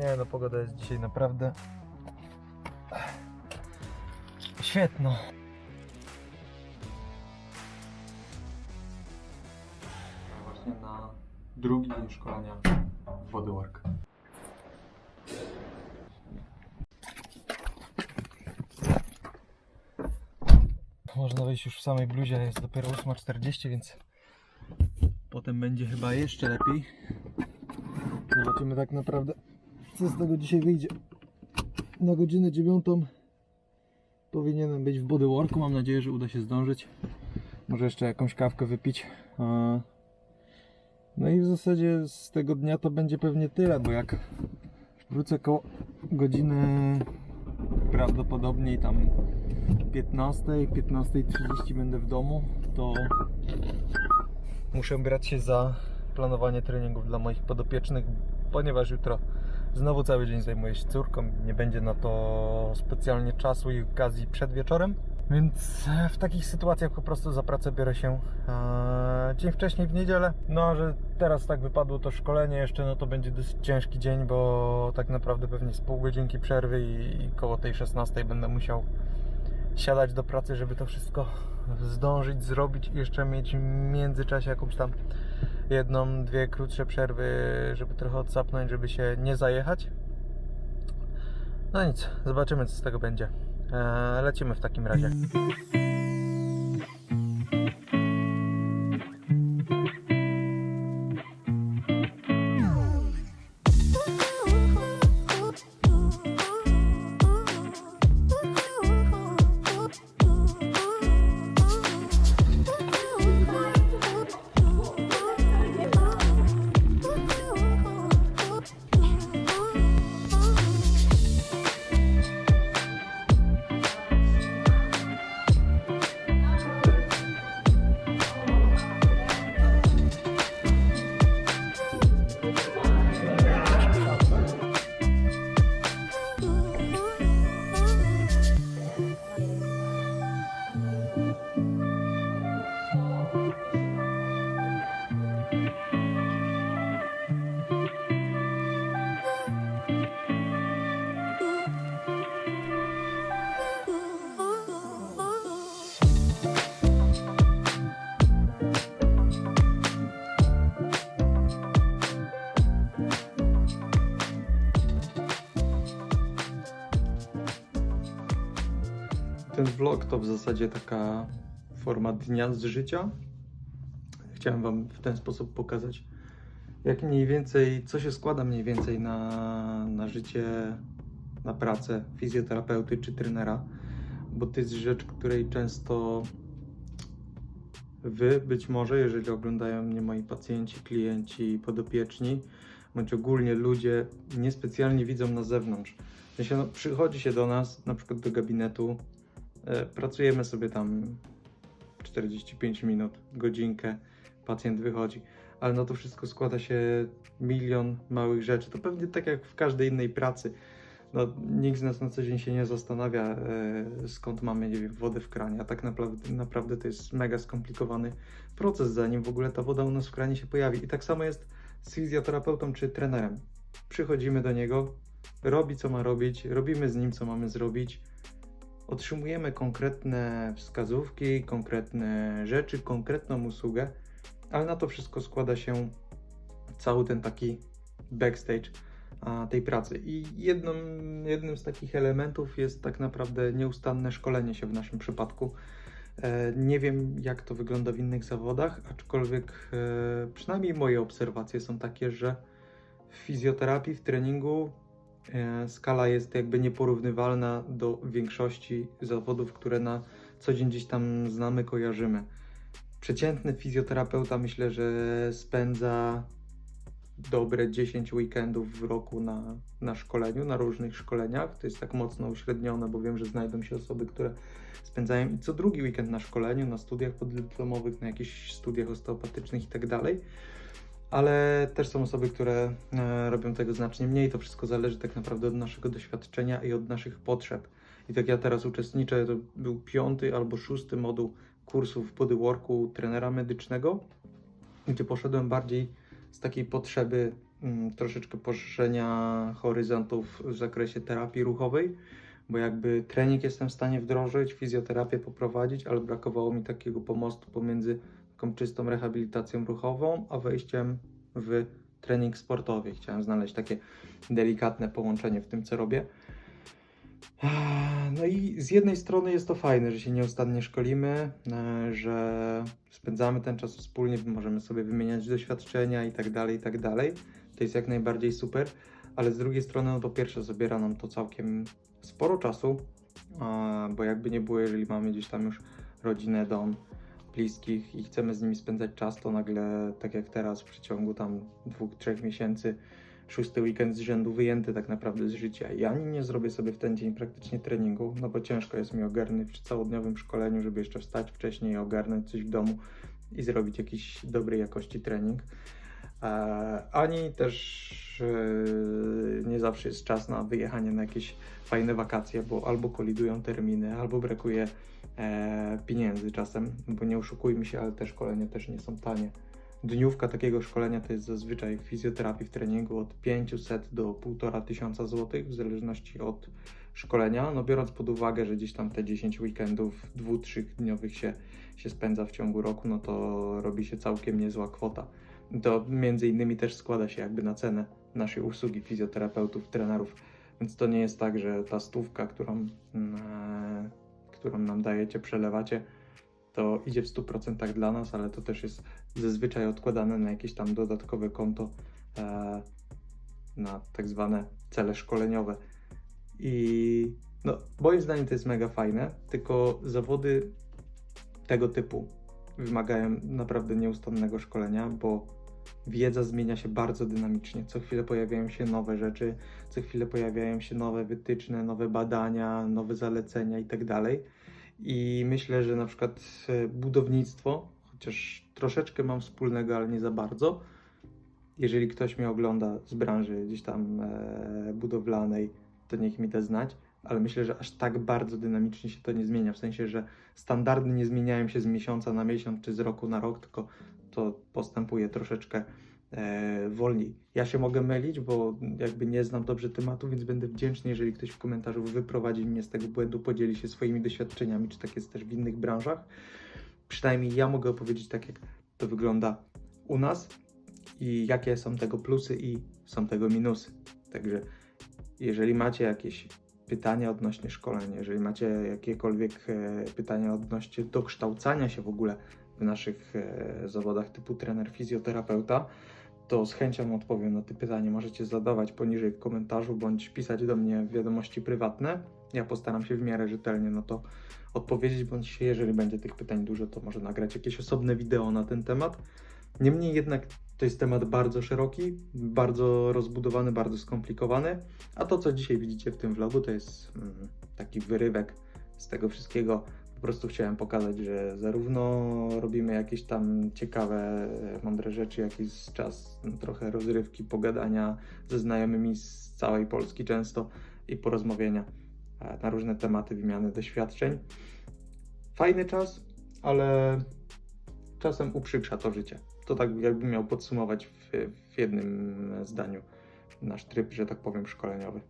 Nie no, pogoda jest dzisiaj naprawdę świetna. Właśnie na drugi dzień szkolenia Bodywork. Można wejść już w samej bluzie, jest dopiero 8.40, więc potem będzie chyba jeszcze lepiej. Zobaczymy tak naprawdę, co z tego dzisiaj wyjdzie. Na godzinę dziewiątą powinienem być w bodyworku. Mam nadzieję, że uda się zdążyć. Może jeszcze jakąś kawkę wypić. No i w zasadzie z tego dnia to będzie pewnie tyle, bo jak wrócę koło godziny prawdopodobnie tam 15, 15.30 będę w domu, to muszę brać się za planowanie treningów dla moich podopiecznych, ponieważ jutro znowu cały dzień zajmuję się córką. Nie będzie na to specjalnie czasu i okazji przed wieczorem. Więc w takich sytuacjach po prostu za pracę biorę się e, dzień wcześniej w niedzielę. No a że teraz tak wypadło to szkolenie jeszcze, no to będzie dosyć ciężki dzień, bo tak naprawdę pewnie z pół godzinki przerwy i, i koło tej 16 będę musiał siadać do pracy, żeby to wszystko zdążyć, zrobić i jeszcze mieć w międzyczasie jakąś tam jedną, dwie krótsze przerwy, żeby trochę odsapnąć, żeby się nie zajechać. No nic, zobaczymy co z tego będzie. Eee, lecimy w takim razie. Ten vlog to w zasadzie taka forma dnia z życia. Chciałem Wam w ten sposób pokazać, jak mniej więcej, co się składa mniej więcej na, na życie, na pracę fizjoterapeuty czy trenera, bo to jest rzecz, której często Wy być może, jeżeli oglądają mnie moi pacjenci, klienci, podopieczni, bądź ogólnie ludzie niespecjalnie widzą na zewnątrz. Sensie, no, przychodzi się do nas, na przykład do gabinetu, pracujemy sobie tam 45 minut, godzinkę, pacjent wychodzi, ale no to wszystko składa się milion małych rzeczy. To pewnie tak jak w każdej innej pracy. No, nikt z nas na co dzień się nie zastanawia, e, skąd mamy nie wiem, wodę w kranie, a tak naprawdę, naprawdę to jest mega skomplikowany proces, zanim w ogóle ta woda u nas w kranie się pojawi. I tak samo jest z fizjoterapeutą czy trenerem. Przychodzimy do niego, robi co ma robić, robimy z nim co mamy zrobić, otrzymujemy konkretne wskazówki, konkretne rzeczy, konkretną usługę, ale na to wszystko składa się cały ten taki backstage tej pracy. I jedną, jednym z takich elementów jest tak naprawdę nieustanne szkolenie się w naszym przypadku. E, Nie wiem, jak to wygląda w innych zawodach, aczkolwiek e, przynajmniej moje obserwacje są takie, że w fizjoterapii, w treningu skala jest jakby nieporównywalna do większości zawodów, które na co dzień gdzieś tam znamy, kojarzymy. Przeciętny fizjoterapeuta myślę, że spędza dobre 10 weekendów w roku na, na szkoleniu, na różnych szkoleniach. To jest tak mocno uśrednione, bo wiem, że znajdą się osoby, które spędzają i co drugi weekend na szkoleniu, na studiach podyplomowych, na jakichś studiach osteopatycznych i tak dalej. Ale też są osoby, które e, robią tego znacznie mniej. To wszystko zależy tak naprawdę od naszego doświadczenia i od naszych potrzeb. I tak ja teraz uczestniczę, to był piąty albo szósty moduł kursów bodyworku trenera medycznego, gdzie poszedłem bardziej z takiej potrzeby mm, troszeczkę poszerzenia horyzontów w zakresie terapii ruchowej, bo jakby trening jestem w stanie wdrożyć, fizjoterapię poprowadzić, ale brakowało mi takiego pomostu pomiędzy taką czystą rehabilitacją ruchową, a wejściem w trening sportowy. Chciałem znaleźć takie delikatne połączenie w tym, co robię. No i z jednej strony jest to fajne, że się nieustannie szkolimy, e, że spędzamy ten czas wspólnie, możemy sobie wymieniać doświadczenia i tak dalej, i tak dalej. To jest jak najbardziej super, ale z drugiej strony, no po pierwsze, zabiera nam to całkiem sporo czasu, bo jakby nie było, jeżeli mamy gdzieś tam już rodzinę, dom, bliskich i chcemy z nimi spędzać czas, to nagle, tak jak teraz, w przeciągu tam dwóch, trzech miesięcy, szósty weekend z rzędu wyjęty tak naprawdę z życia ani nie zrobię sobie w ten dzień praktycznie treningu, no bo ciężko jest mi ogarnąć przy całodniowym szkoleniu, żeby jeszcze wstać wcześniej, ogarnąć coś w domu i zrobić jakiś dobrej jakości trening. E, ani też nie zawsze jest czas na wyjechanie na jakieś fajne wakacje, bo albo kolidują terminy, albo brakuje e, pieniędzy czasem, bo nie oszukujmy się, ale te szkolenia też nie są tanie. Dniówka takiego szkolenia to jest zazwyczaj w fizjoterapii w treningu od 500 do 1500 zł, w zależności od szkolenia. No biorąc pod uwagę, że gdzieś tam te 10 weekendów, dwu, trzech dniowych się, się spędza w ciągu roku, no to robi się całkiem niezła kwota. To między innymi też składa się jakby na cenę naszej usługi fizjoterapeutów, trenerów. Więc to nie jest tak, że ta stówka, którą, e, którą nam dajecie, przelewacie, to idzie w 100% dla nas, ale to też jest zazwyczaj odkładane na jakieś tam dodatkowe konto e, na tak zwane cele szkoleniowe. I no, moim zdaniem to jest mega fajne, tylko zawody tego typu wymagają naprawdę nieustannego szkolenia, bo wiedza zmienia się bardzo dynamicznie. Co chwilę pojawiają się nowe rzeczy, co chwilę pojawiają się nowe wytyczne, nowe badania, nowe zalecenia itd. I myślę, że na przykład e, budownictwo, chociaż troszeczkę mam wspólnego, ale nie za bardzo. Jeżeli ktoś mnie ogląda z branży gdzieś tam e, budowlanej, to niech mi da znać, ale myślę, że aż tak bardzo dynamicznie się to nie zmienia. W sensie, że standardy nie zmieniają się z miesiąca na miesiąc czy z roku na rok, tylko to postępuje troszeczkę e, wolniej. Ja się mogę mylić, bo jakby nie znam dobrze tematu, więc będę wdzięczny, jeżeli ktoś w komentarzu wyprowadzi mnie z tego błędu, podzieli się swoimi doświadczeniami, czy tak jest też w innych branżach. Przynajmniej ja mogę opowiedzieć tak, jak to wygląda u nas i jakie są tego plusy i są tego minusy. Także jeżeli macie jakieś pytania odnośnie szkolenia, jeżeli macie jakiekolwiek e, pytania odnośnie dokształcania się w ogóle w naszych e, zawodach typu trener, fizjoterapeuta, to z chęcią odpowiem na te pytania. Możecie zadawać poniżej w komentarzu bądź pisać do mnie wiadomości prywatne. Ja postaram się w miarę rzetelnie na to odpowiedzieć, bądź jeżeli będzie tych pytań dużo, to może nagrać jakieś osobne wideo na ten temat. Niemniej jednak to jest temat bardzo szeroki, bardzo rozbudowany, bardzo skomplikowany, a to, co dzisiaj widzicie w tym vlogu, to jest mm, taki wyrywek z tego wszystkiego. Po prostu chciałem pokazać, że zarówno robimy jakieś tam ciekawe, mądre rzeczy, jak i czas no, trochę rozrywki, pogadania ze znajomymi z całej Polski często i porozmawiania e, na różne tematy, wymiany doświadczeń. Fajny czas, ale czasem uprzykrza to życie. To tak jakbym miał podsumować w, w jednym zdaniu nasz tryb, że tak powiem, szkoleniowy.